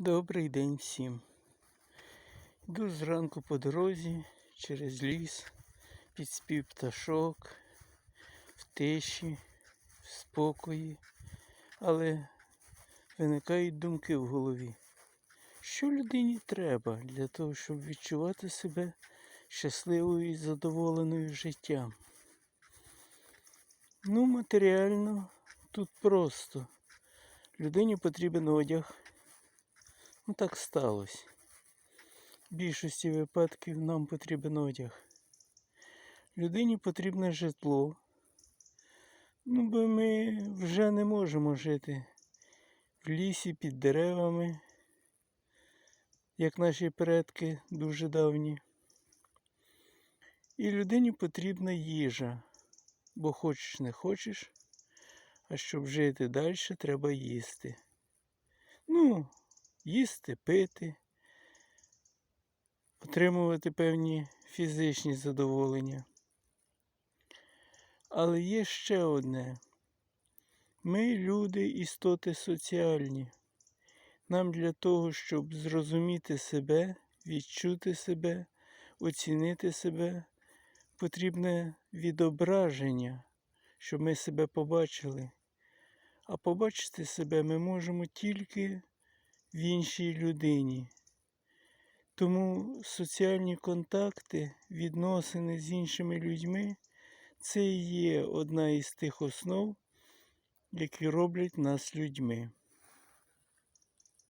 Добрий день всім. Йду зранку по дорозі через ліс, під спів пташок, в тиші, в спокої, але виникають думки в голові. Що людині треба для того, щоб відчувати себе щасливою і задоволеною життям? Ну, матеріально тут просто. Людині потрібен одяг. Ну так сталося. В більшості випадків нам потрібен одяг. Людині потрібне житло. Ну, бо ми вже не можемо жити в лісі під деревами, як наші предки дуже давні. І людині потрібна їжа, бо хочеш не хочеш, а щоб жити далі, треба їсти. Ну, їсти, пити, отримувати певні фізичні задоволення. Але є ще одне. Ми, люди, істоти соціальні. Нам для того, щоб зрозуміти себе, відчути себе, оцінити себе, потрібне відображення, щоб ми себе побачили. А побачити себе ми можемо тільки в іншій людині. Тому соціальні контакти, відносини з іншими людьми це і є одна із тих основ, які роблять нас людьми.